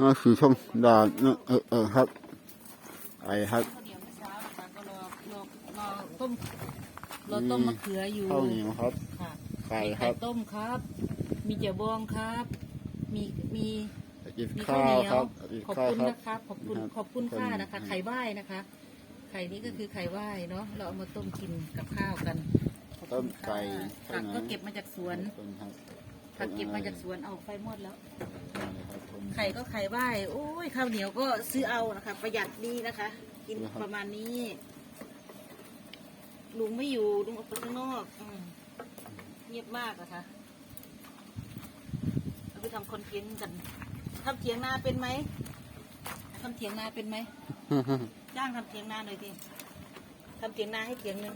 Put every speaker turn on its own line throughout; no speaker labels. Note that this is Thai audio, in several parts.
น่าสีช่องด่านเนอะเออเออครับ ไอครับ
ข้าวเหนียวเมื่อเช้านะคะก็รอรอรอต้มรอต้มมะเขืออยู่
ข้าวเหนียวครับ
ค่ะ
ไข่
มี
ครั
ไข่
บ
ต้มครับ มีเจียวบองครับ มีมี
กิน
มี
ข้า
ข้าวเห
ว
นีย
ครั
ว
บกิน
ขอบ
ข้าว
คุณ
ครับ
นะครับขอบคุณ
ครับ
ขอบคุณ
คน
ค่านะคะ
อืม
ไข่ไหว้นะคะ ไข่นี้ก็คือไข่ไหว้เนาะเราเอามาต้มกินกับข้าวกันขอบ
ต้
คุ
ม
ณค่ะ
ไก่
ผักก็เก็บมาจากสวน
ต้นครับ
ผักเก็บมาจากสวนเอาไฟหมดแล้ว
ครับต้น
ไข่ก็ไข่ไหว้โอ้ยข้าวเหนียวก็ซื้อเอานะคะ ประหยัดดีนะคะ กิน
ครับ
ประมาณนี้ ลุงไม่อยู่ลุงออกไปข้างนอกอืมเงียบมากอะคะเราไปทำคอนเทนต์กันทำเถียงนาเป็นไหมทำเถียงนาเป็นไหมจ้างทำเถียงนาหน่อยทีทำเถียงนาให้เถียงหนึ่ง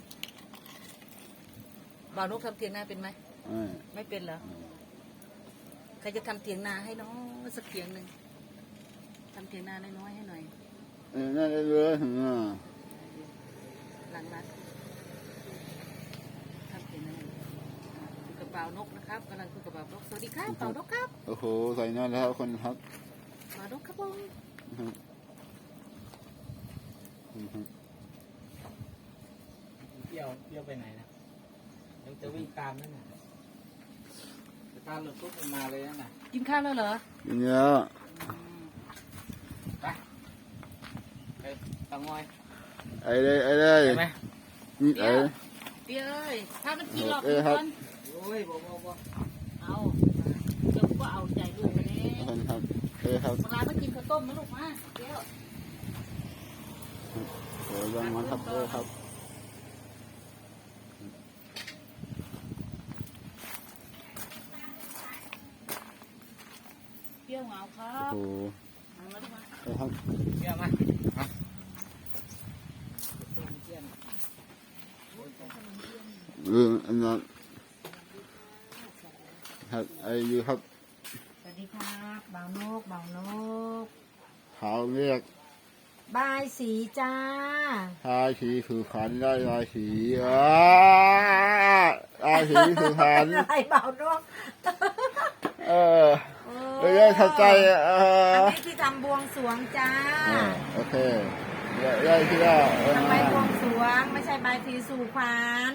บ่าวนกทำเถียงนาเป็นไหม
เออ
ไม่เป็นเหรอ ใครจะทำเถียงนาให้น้องสักเถียงหนึ่งทำเถียงนาน้อยๆให้หน่อย
เออนั่นเลยอ่า
หลังร้านทำเถียงนาอ่าคุยกับเป่านกนะครับกำลังคุยกับเป่านกสวัสดีครับเป่านกครับ
โอ้โหใส่นั่นแล้วคนครับ
เป่านกครับผม
เที่ยวเที่ยวไปไหนนะยังจะวิ่งตามนั่นน่ะ จะตามรถตุ๊กมันมาเลยนั่นน่ะ
กินข้าวแล้วเหรอ
กินเยอะ
อืม
ไปไปตางอย
ไอ้เลยไอ้เลย
ใช่ไหม
นี่ไอ้
เปี้ยเอ้ยถ้ามันกินหรอก
เอ้ยครับ
ก่อน
โอ้ยบอกบอกบอก
เอาเดี๋ยวก็เอาใจลูกไปแน่
คนครับเอ้ครับ
เวลามากินข้าวต้มนะลูกมาเดี๋ยว
โอ้ยังมันครับเอ้ครับ
เปรี้ยว เหงาครั
โอ้
บ
โห
เอามาลูกมา
เอ้ครับ
เที่ยวมามาเที่ยวนะ
เอออันนั้นครับไอ้อยู่ครับ
สวัสดีครับบ่าวนกบ่าวนก
เขาเรียก
บายสีจ้า
ทายสีคือขันได้ลายสีอ่าลายสีคือขัน
อะไรบ่าวนก
เออ ไม่ได้เข้าใจเอ
อัน
อ
นี้ที่ทำบวงสรวงจ้า
เออโอเคได้ได้ที่ว่าเออ
ทำใบบวงสรวง ไม่ใช่ใบายสีสู่ขวาน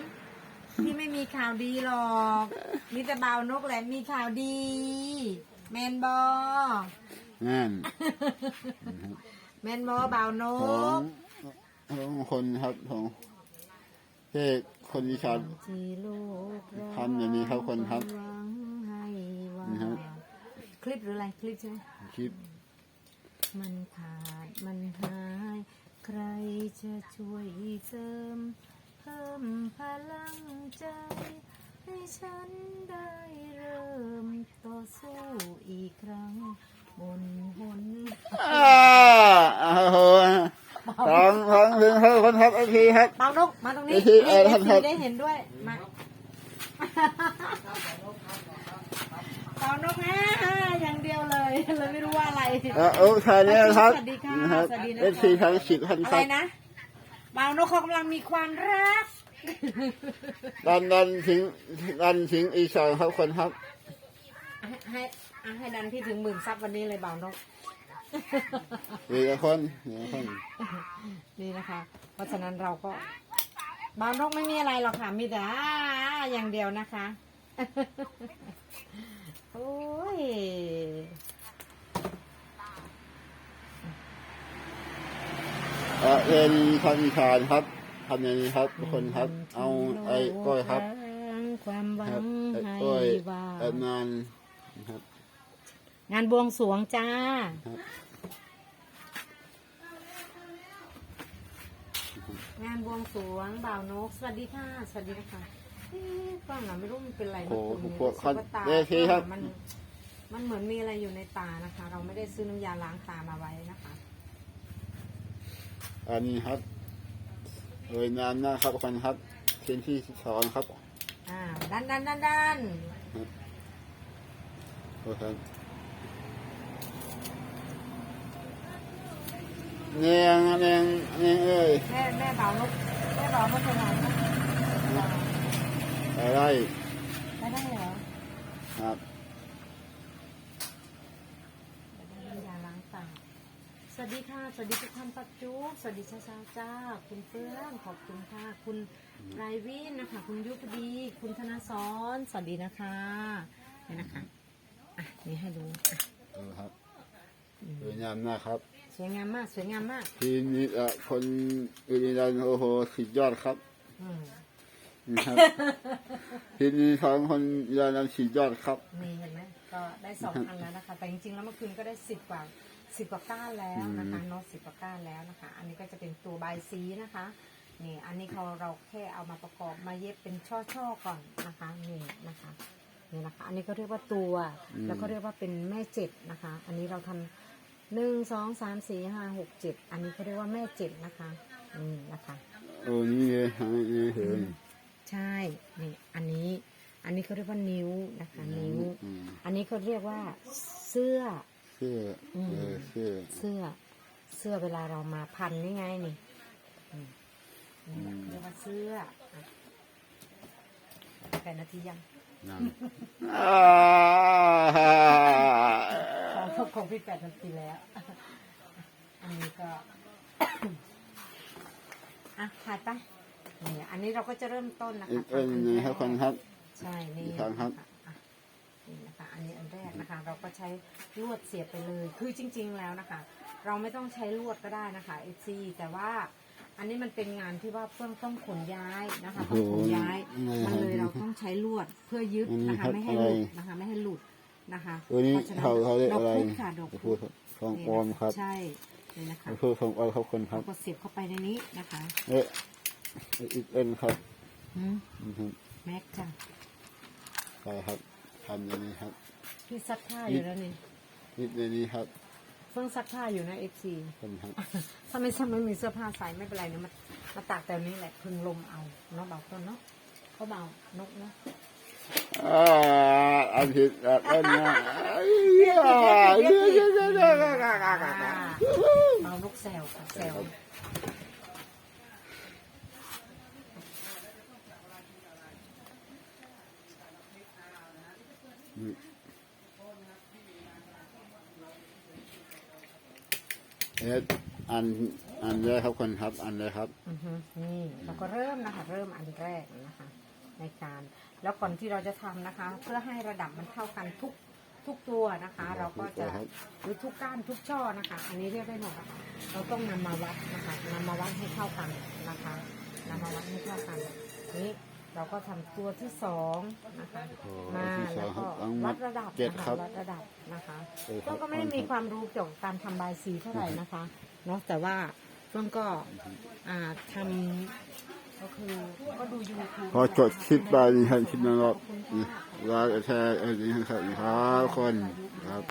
พี่ไม่มีข่าวดีหรอกมีแต่บ่าวนกแหละมีข่าวดี แมนบอ
นั่น
แมนบอบ่าวน
ของ
ก
ของคนครับของเทศคนอีสาน
ที่โลกเรา
ทำอย่างนี้ครับคนครับ
หวังให้ว่า
นี่ครับ
คลิปหรืออะไรคลิปใช่ไหม
คลิป
มันขาดมันหาย ใครจะช่วยเสริม เพิ่มพลังใจ ให้ฉันได้เริ่มต่อสู้อีกครั้งบนหน
อ่าโอ้โหฟังฟังถึงเขาคนครับไอทีครับ
เปานกมาตรงนี้
นี่คือเอ่อ
นี่
ท่านครับ
ได้เห็นด้วยมา เปานกนะอย่างเดียวเลยเลยไม่รู้ว่าอะไร
เออโอ้ชายเนี่ยครับ
สวัสดีค่ะ
นะครับ
สวัสดีนะคะ
เอฟซีทั้งสิบท่าน
อะ
ค
ไร
รับ
นะเปานกเขากำลังมีความรัก
ดันดันถึงดันถึงอีสานครับคนครับ
ให้ให้อะให้ดันพี่ถึงหมื่นซับวันนี้เลยเบานก
อีกคนอีกคน
นี่นะคะ เพราะฉะนั้นเราก็เบานกไม่มีอะไรหรอกค่ะ มีแต่อ่าอย่างเดียวนะคะ โอ้ย
เออเรียนทางอีสานครับทำอย่างนี้ครับทุกคนครับ เอาไอ้ก้อยครับ
ความหวั
ครับ
ง
ไอ้
ให้
ก้อย
ว่า
ไอ้นานนะครับ
งานบวงสรวงจ้า
ครับ
งานบวงสรวงบ่าวนก สวัสดีค่ะ สวัสดีนะคะเอ๊ะ ฟังหน่ะไม่รู้มันเป็นอะไรนะ
โอ้โห
คุณ
พวก
รู้สึ
คัน
ว่าตา
เวทีครับ
มัน มันเหมือนมีอะไรอยู่ในตานะคะ เราไม่ได้ซื้อน้ำยาล้างตามาไว้นะคะ
อันนี้ครับเอ้ยนานนะครับทุกคนครับเส้นที่สองครับ
อ่าดันดันดันดัน
โอเคเนียงเนียงเนียงเอ้ย
แม่แม่บ่าวนกแม่บ่าวนกเป็นไรนะ
อะไร
ไม่ได้เหรอ
ครับ
เดี๋ยวได้น้ำยาล้างสวัสดีค่ะ สวัสดีทุกท่านปัจจุบสวัสดีชาชาจ้า คุณเพื่อนขอบคุณค่ะ คุณไรวินนะคะ คุณยุพดี คุณธนาสอนสวัสดีนะคะนี่นะคะ อะ นี่ให้ดูอะ
เออครับสวยงามนะครับ
สวยงามมาก สวยงามมาก
ทีนี้เอ่อคนอุริรันโอ้โหสุดยอดครับ
อืม
นะครับทีนี้ของคนอุริรันสุดยอดครับ
นี่เห็นไหมก็ได้สองอันแล้วนะคะ แต่จริงๆแล้วเมื่อคืนก็ได้สิบกว่าสิบกว่าก้านแล้วนะคะเนาะสิบกว่าก้านแล้วนะคะ อันนี้ก็จะเป็นตัวใบซีนะคะนี่อันนี้เขาเราแค่เอามาประกอบมาเย็บเป็นช่อๆก่อนนะคะนี่นะคะนี่นะคะ อันนี้ก็เรียกว่าตัว
อืม
แล้วก็เรียกว่าเป็นแม่เจ็ดนะคะ อันนี้เราทำหนึ่งสองสามสี่ห้าหกเจ็ดอันนี้เขาเรียกว่าแม่เจ็ดนะคะนี่นะคะ
โอ้นี่เลยฮะนี่เห็น
ใช่นี่อันนี้ อันนี้เขาเรียกว่านิ้วนะคะ นิ้ว
อืม
อันนี้เขาเรียกว่าเสื้อ
เสื้ออ
ม
เออเสื้อ
เสื้อ เสื้อเวลาเรามาพันนี่ไงนี่อืมนี่แหละ
อืม
เรียกว่าเสื้ออะแปดนาทียัง
นั่นอ่า
ของของพี่แปดนาทีแล้ว อันนี้ก็ อะถ่ายไป นี่อันนี้เราก็จะเริ่มต้นนะ
อี
คะ
กอันหนึงครับคนครับ
ใช่นี่
อีกครั้งครับ
อะนี่นะคะอันนี้อันแรกนะคะ เราก็ใช้ลวดเสียบไปเลย คือจริง ๆ แล้วนะคะ เราไม่ต้องใช้ลวดก็ได้นะคะเอซีแต่ว่าอันนี้มันเป็นงานที่ว่าเพื่อนต้องขนย้ายนะคะต้องขนย้ายมันเลยเราต้องใช้ลวดเพื่อยึดนะคะไม่ให้หลุดนะคะไม่ให้หลุดนะคะ
ตัวนี้
พะฉะ
เขาเขาเรียกอะไร
ดอกพุธค่ะดอก
พู
พุ
ด
ธ
ฟองปลอมครับ
ใช่เลยนะคะ
พูดฟองปลอมครับคนครั
เรา
บ
ก็เสียบเข้าไปในนี้นะคะ
เอ๊ะ อีกอันครับ
หืม
อือฮึ
แม็กจ้ะ
ไปครับทำอย่างนี้ครับ
พี่ซักผ้าอยู่แล้วนี่
นิดในนี้ครับ
เพิ่งซักผ้าอยู่นะเอฟซี
คนครับ
ถ้าไม่ใช่ไม่มีเสื้อผ้าใส่ไม่เป็นไรเนี่ยมามาตากแต่นี้แหละพึงลมเอาเนาะเบาต้นเนาะเขาเบานกเนาะ
อ่าอันผิดอันอันนะเยอะเยอะเยอะเยอะเยอะเยอะ
เบานกแซวค่ะแซว
เอ๊ะอันอันเลยครับคนครับ อันเลยครับ
อือฮึนี่เราก็เริ่มนะคะ เริ่มอันแรกนะคะ ในการ แล้วก่อนที่เราจะทำนะคะ เพื่อให้ระดับมันเท่ากันทุกทุกตัวนะคะ เราก็จะหรือทุกก้านทุกช่อนะคะ อันนี้เรียกได้หมดนะคะเราต้องนำมาวัดนะคะนำมาวัดให้เท่ากันนะคะนำมาวัดให้เท่ากันนี้ เราก็ทำตัวที่สองนะคะ
โอ้
มา
ที่ส
แล้
อ
ว
งครั
ก็
บทั้งหม
วั
ด
ดระดับ
เจ็ด
นะ
ครั
คะ
บ
วัดระดับนะคะ
เออครับ
ก็ไม่ได้มีความรู้เกี่ยวกับการทำบายสีเท่าไหร่นะคะเนาะแต่ว่าเพื่อนก็อ่าทำก็คือก็ดูยูทูบ
พอจดคลิปไปนี่ครับคลิปนั้นก็นี่ไลค์แชร์เออนี่ครับนี่ครับคนครับ